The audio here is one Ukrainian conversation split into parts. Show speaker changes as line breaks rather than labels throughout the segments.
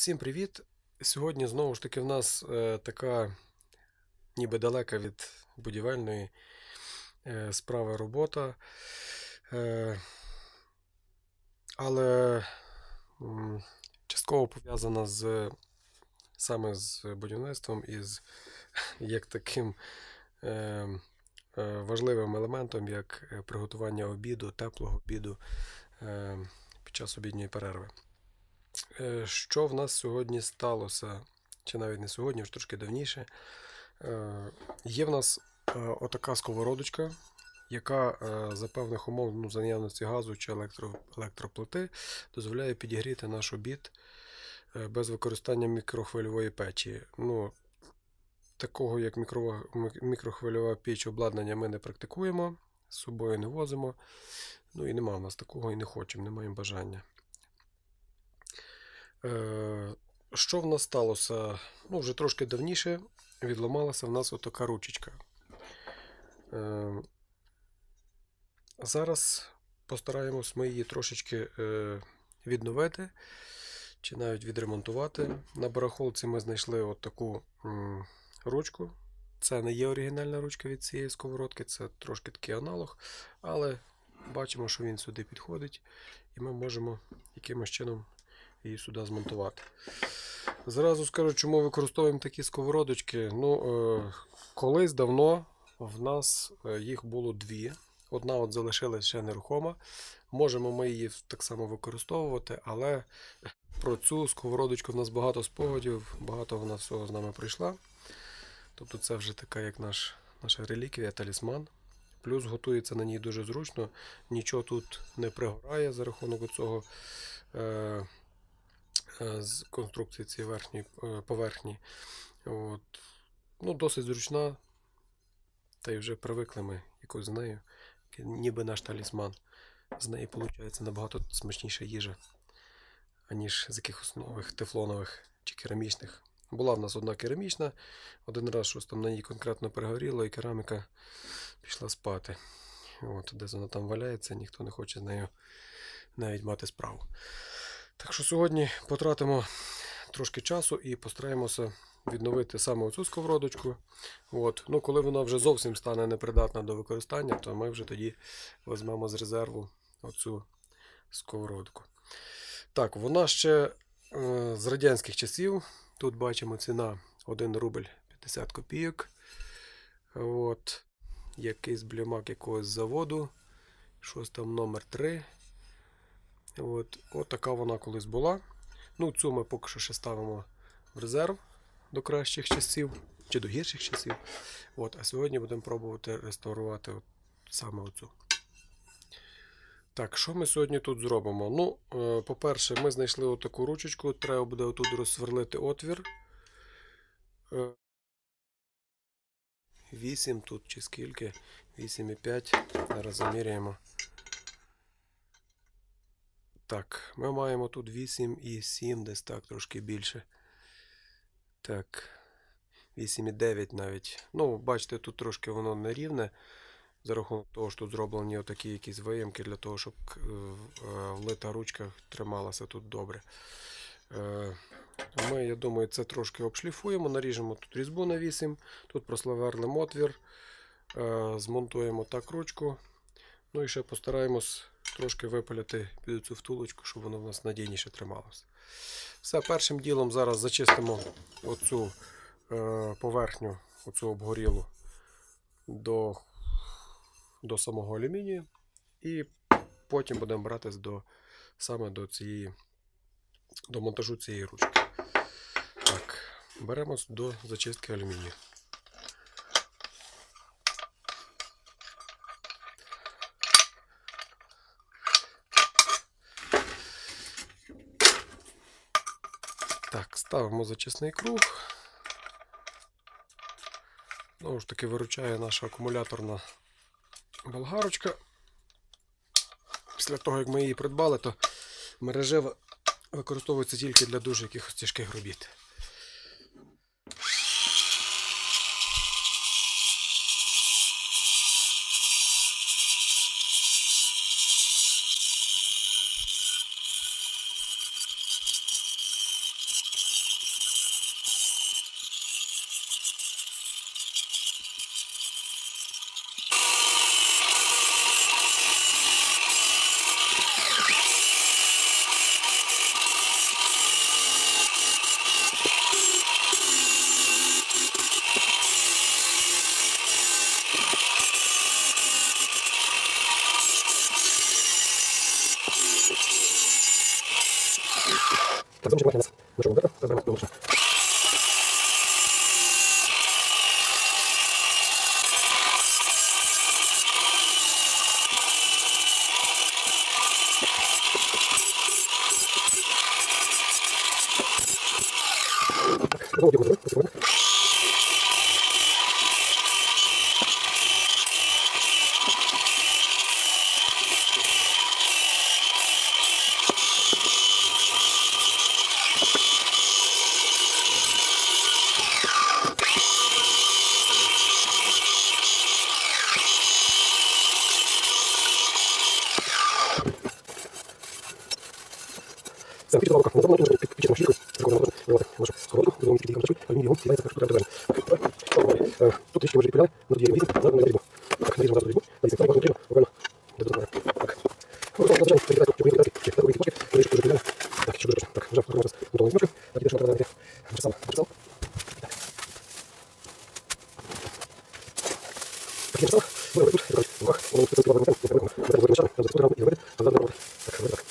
Всім привіт! Сьогодні знову ж таки в нас е, така ніби далека від будівельної е, справи робота. Е, але м, частково пов'язана з саме з будівництвом і з як таким е, е, важливим елементом, як е, приготування обіду, теплого обіду е, під час обідньої перерви. Е, Що в нас сьогодні сталося, чи навіть не сьогодні, вже трошки давніше. Е, Є в нас е, отака сковородочка, яка за певних умов, ну, за наявності газу чи електро, електроплити, дозволяє підігріти наш обід без використання мікрохвильової печі. Ну, такого, як мікрохвильова піч обладнання ми не практикуємо, з собою не возимо. Ну і нема в нас такого і не хочемо, не маємо бажання. Е, Що в нас сталося? Ну, вже трошки давніше відламалася в нас отака ручечка. Е, Зараз постараємось ми її трошечки е, відновити чи навіть відремонтувати. На барахолці ми знайшли от таку ручку. Це не є оригінальна ручка від цієї сковородки, це трошки такий аналог, але бачимо, що він сюди підходить, і ми можемо якимось чином її сюди змонтувати. Зразу скажу, чому використовуємо такі сковородочки. Ну, е, колись давно в нас е, їх було дві. Одна от залишилась ще нерухома. Можемо ми її так само використовувати, але про цю сковородочку в нас багато спогадів, багато вона всього з нами прийшла. Тобто це вже така, як наш, наша реліквія, талісман. Плюс готується на ній дуже зручно, нічого тут не пригорає за рахунок цього е, з конструкції цієї верхньої е, поверхні. От. Ну, досить зручна. Та й вже привикли ми якось з нею. Ніби наш талісман. З неї виходить набагато смачніша їжа, аніж з якихось нових тефлонових чи керамічних. Була в нас одна керамічна, один раз щось там на ній конкретно перегоріло, і кераміка пішла спати. От, десь вона там валяється, ніхто не хоче з нею навіть мати справу. Так що сьогодні потратимо трошки часу і постараємося відновити саме оцю сковородочку. От. Ну, коли вона вже зовсім стане непридатна до використання, то ми вже тоді візьмемо з резерву оцю сковородку. Так, вона ще е, з радянських часів. Тут бачимо ціна 1 рубль 50 копійок. От. Якийсь блямак якогось заводу. Щось там номер 3. От, от така вона колись була. Ну, цю ми поки що ще ставимо в резерв до кращих часів чи до гірших часів. От, а сьогодні будемо пробувати реставрувати от, саме оцю. Так, що ми сьогодні тут зробимо? Ну, е, по-перше, ми знайшли отаку ручечку, треба буде отут розсверлити отвір. Е, 8 тут чи скільки? 8,5. Зараз заміряємо. Так, ми маємо тут 8,7, десь так, трошки більше. Так. 8,9 навіть. Ну, бачите, тут трошки воно нерівне. За рахунок того, що тут зроблені отакі якісь виємки для того, щоб е, е, влита ручка трималася тут добре. Е, Ми, я думаю, це трошки обшліфуємо, наріжемо тут різьбу на 8, тут прославерлимо отвір, змонтуємо так ручку. Ну і ще постараємось трошки випиляти під цю втулочку, щоб воно в нас надійніше трималося. Все, першим ділом зараз зачистимо оцю е, поверхню, оцю обгорілу до, до самого алюмінію. І потім будемо братись до, саме до цієї до монтажу цієї ручки. Так, беремось до зачистки алюмінію. Так, ставимо зачисний круг. Знову ж таки виручає наша акумуляторна болгарочка. Після того, як ми її придбали, то мережева використовується тільки для дуже якихось тяжких робіт.
на дві різні, назад на різьбу. Так, наріжемо зразу різьбу, на різні край, бахнемо крила, буквально до тут мене. Так. Ну, просто зазвичай, чи китайську, чи куїн китайський, чи такий кіпочки, то ріжку дуже приділяно. Так, ще дуже точно. Так, вже форма зараз готова змішка. Так, ідеш на треба навіть. Вже сам написав. Так. Так, я написав. Виробив тут, коротше, в руках. Воно тут спілкував момент, я не виробив. Ми це розмішали, я запитував і робити. Назад на роботи. Так, робити так.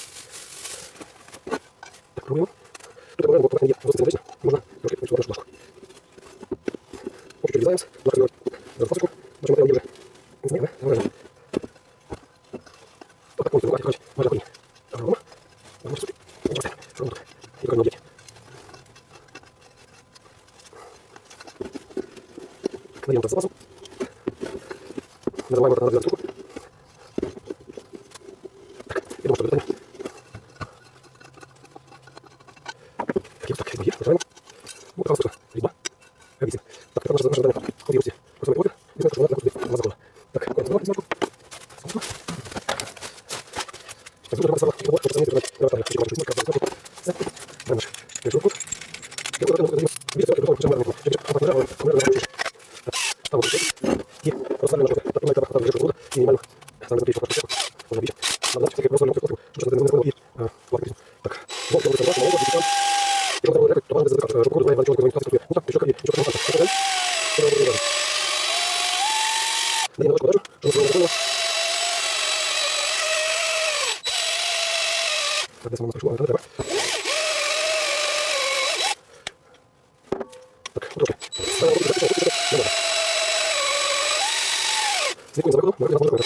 Zniknąć z zakładu, nawet nie ma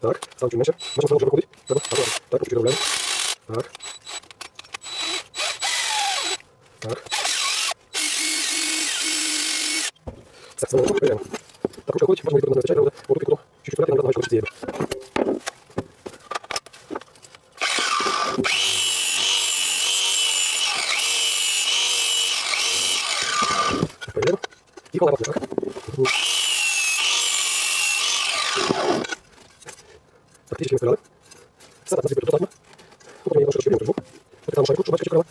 Tak, stałem się w mieście. Naszą stronę, żeby chodzić. Dobra, tak, oczywiście doblemy. Ніколи Паплюшок. Фактично ми стріляли. Все, так, нас відповідь тут атма. Потім я немножко шкіпів дружу. Там шайку, шумачка чекала.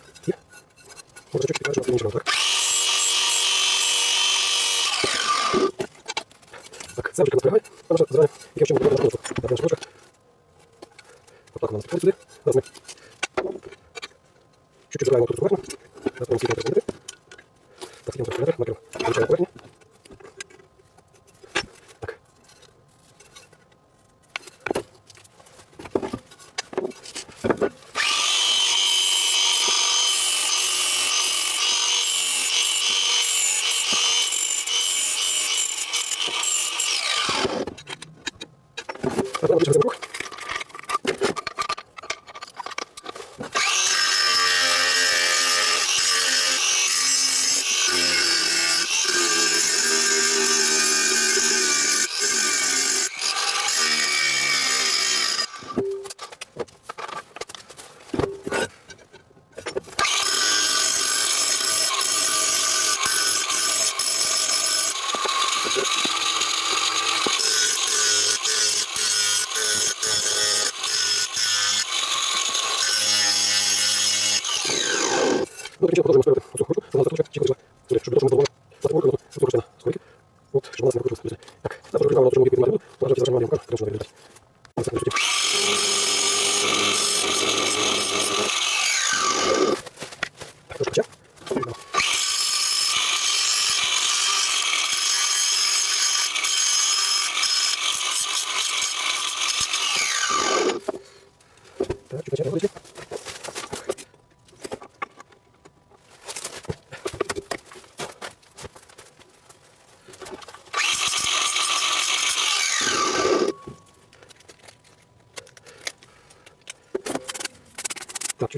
żeby to było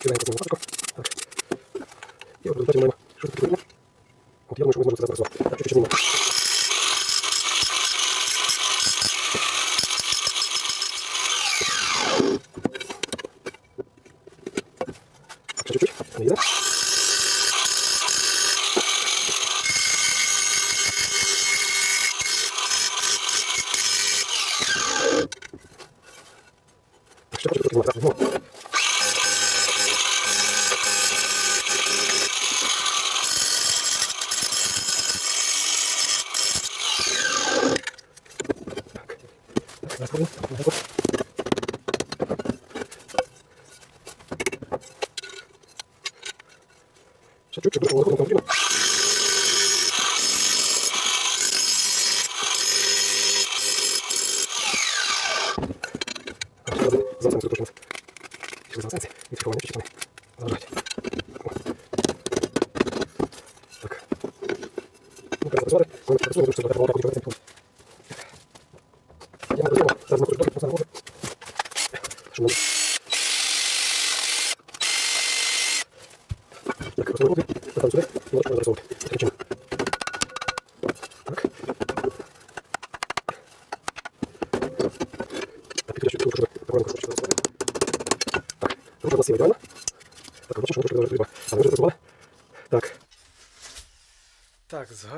Кидаємо по цьому Так. І от в результаті маємо щось таке подібне. От я думаю, що ми зможемо це запрацювати. Так, чуть-чуть знімемо. Так, ще посмотрим, что это волна будет в этом пункте.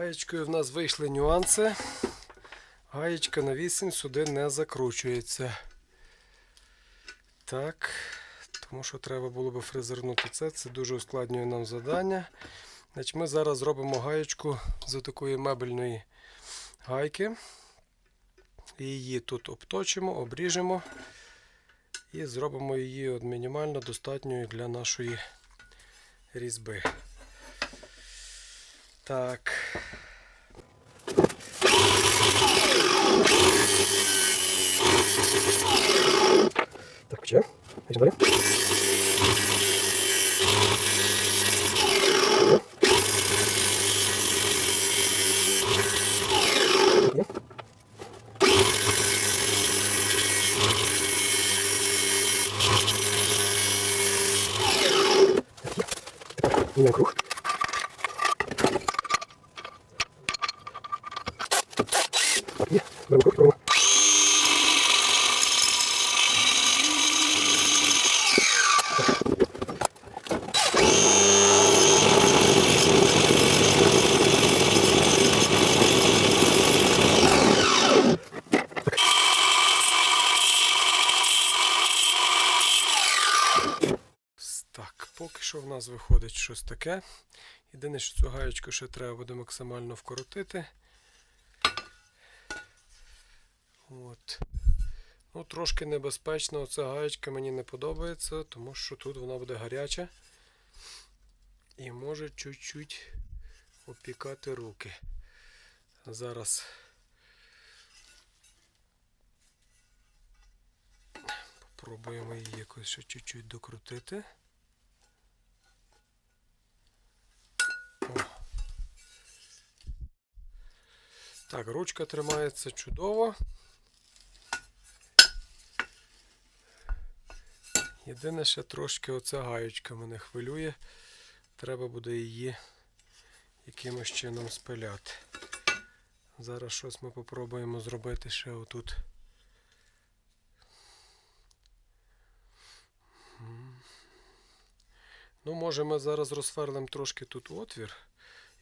Гаєчкою в нас вийшли нюанси. Гаєчка на 8 сюди не закручується. Так. Тому що треба було би фрезернути це. Це дуже ускладнює нам завдання. Значить, ми зараз зробимо гаєчку з такої мебельної гайки. Її тут обточимо, обріжемо і зробимо її от мінімально достатньою для нашої різьби. Так. Так, почему? Идем далее. Є. Круг. Так, є. Беремо круг, робимо. Так, поки що в нас виходить щось таке. Єдине, що цю гаєчку ще треба буде максимально вкоротити. От. Ну, трошки небезпечно ця гаєчка мені не подобається, тому що тут вона буде гаряча і може чуть-чуть опікати руки. Зараз Попробуємо її якось ще чуть-чуть докрутити. Так, ручка тримається чудово. Єдине ще трошки оця гаєчка мене хвилює. Треба буде її якимось чином спиляти. Зараз щось ми попробуємо зробити ще отут. Ну, може, ми зараз розферлимо трошки тут отвір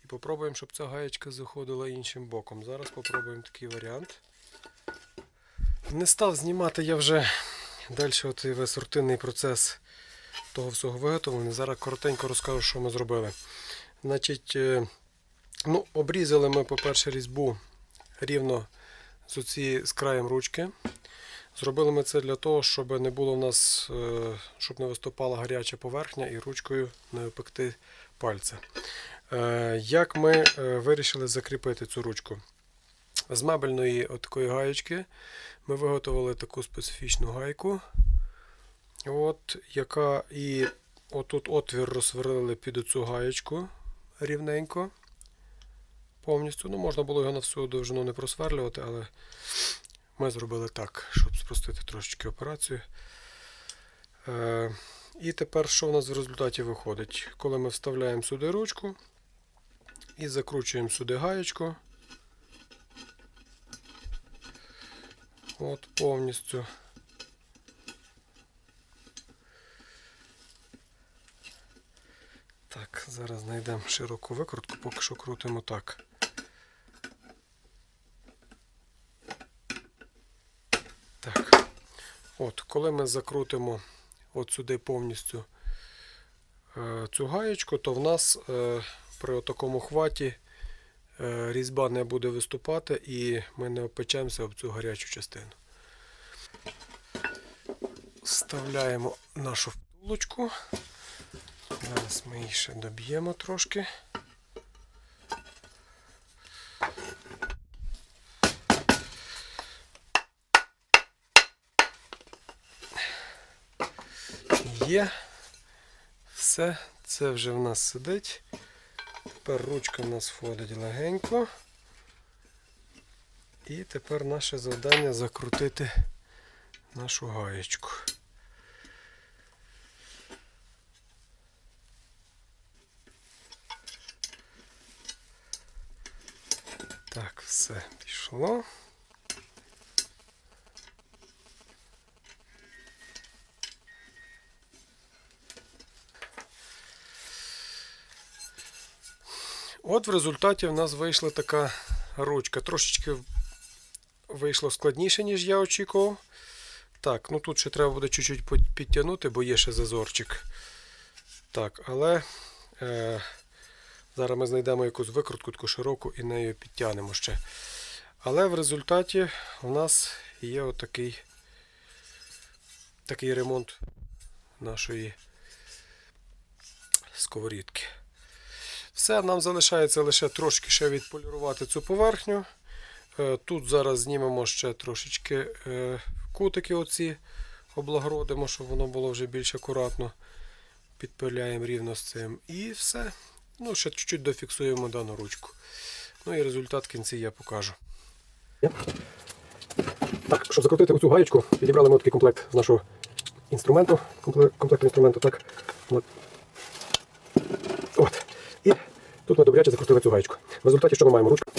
і попробуємо, щоб ця гаєчка заходила іншим боком. Зараз попробуємо такий варіант. Не став знімати я вже далі оцей весь рутинний процес того всього виготовлення. Зараз коротенько розкажу, що ми зробили. Значить, е, ну, обрізали ми, по-перше, різьбу рівно з, оці, з краєм ручки. Зробили ми це для того, щоб не було в нас, е, щоб не виступала гаряча поверхня і ручкою не опекти пальця. Е, Як ми е, вирішили закріпити цю ручку? З мебельної такої гаєчки ми виготовили таку специфічну гайку, от, яка і отут отвір розсверлили під оцю гаєчку рівненько. Повністю. Ну, можна було його на всю довжину не просверлювати, але ми зробили так, щоб спростити трошечки операцію. Е, І тепер що в нас в результаті виходить? Коли ми вставляємо сюди ручку і закручуємо сюди гаєчку. От повністю. Так, зараз знайдемо широку викрутку, поки що крутимо так. Так. От, коли ми закрутимо от сюди повністю е, цю гаєчку, то в нас е, при такому хваті е, різьба не буде виступати і ми не опечемося об цю гарячу частину. Вставляємо нашу втулочку. Зараз ми її ще доб'ємо трошки. Є. Все, це вже в нас сидить. Тепер ручка в нас входить легенько. І тепер наше завдання закрутити нашу гаєчку. Так, все пішло. От в результаті в нас вийшла така ручка. Трошечки вийшло складніше, ніж я очікував. Так, ну тут ще треба буде чуть-чуть підтягнути, бо є ще зазорчик. Так, але е, зараз ми знайдемо якусь викрутку таку широку і нею підтягнемо ще. Але в результаті у нас є отакий такий ремонт нашої сковорідки. Все, нам залишається лише трошки ще відполірувати цю поверхню. Е, Тут зараз знімемо ще трошечки е, кутики оці облагородимо, щоб воно було вже більш акуратно. Підпиляємо рівно з цим. І все. Ну, ще чуть-чуть дофіксуємо дану ручку. Ну і результат в кінці я покажу. Так, щоб закрутити оцю гаєчку, підібрали ми такий комплект з нашого інструменту. Комплект, інструменту. так. От. От. І тут ми добряче закрутили цю гаєчку. В результаті що ми маємо? Ручку.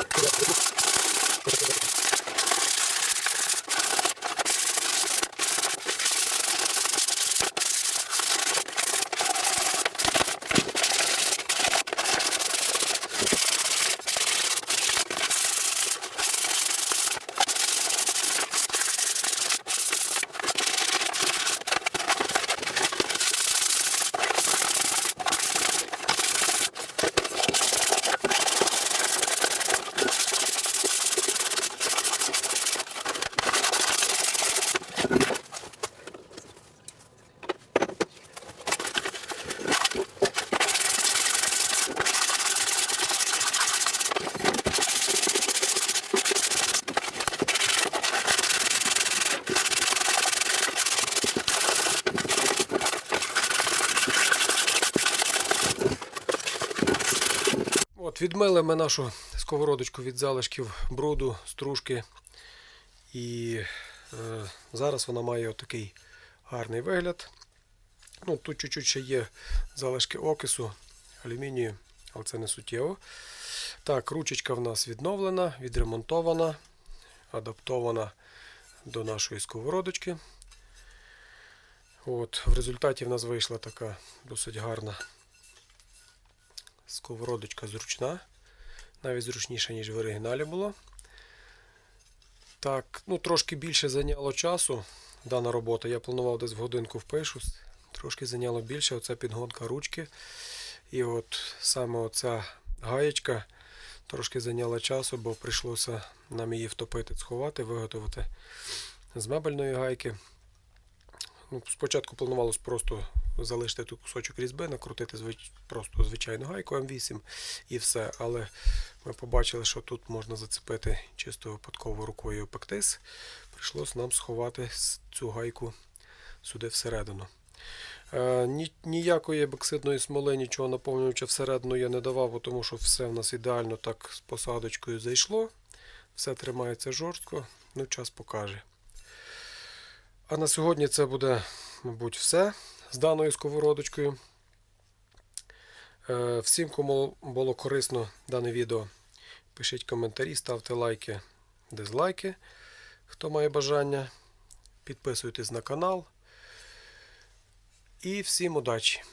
Відмили ми нашу сковородочку від залишків бруду, стружки. І е, зараз вона має отакий гарний вигляд. Ну, Тут чуть-чуть ще є залишки окису, алюмінію, але це не суттєво. Так, ручечка в нас відновлена, відремонтована, адаптована до нашої сковородочки. От, В результаті в нас вийшла така досить гарна сковородочка зручна. Навіть зручніша, ніж в оригіналі було. Так, ну трошки більше зайняло часу дана робота. Я планував десь в годинку впишу. Трошки зайняло більше оця підгонка ручки. І от саме оця гаєчка трошки зайняла часу, бо прийшлося нам її втопити, сховати, виготовити з мебельної гайки. Ну, Спочатку планувалось просто залишити тут кусочок різьби, накрутити звич... просто звичайну гайку М8 і все. Але ми побачили, що тут можна зацепити чисто випадково рукою опектись. Прийшлося нам сховати цю гайку сюди всередину. Е, ні, ніякої боксидної смоли, нічого наповнюючи всередину я не давав, тому що все в нас ідеально так з посадочкою зайшло. Все тримається жорстко, ну час покаже. А на сьогодні це буде, мабуть, все. З даною сковородочкою. Е, Всім, кому було корисно дане відео, пишіть коментарі, ставте лайки, дизлайки, хто має бажання. Підписуйтесь на канал. І всім удачі!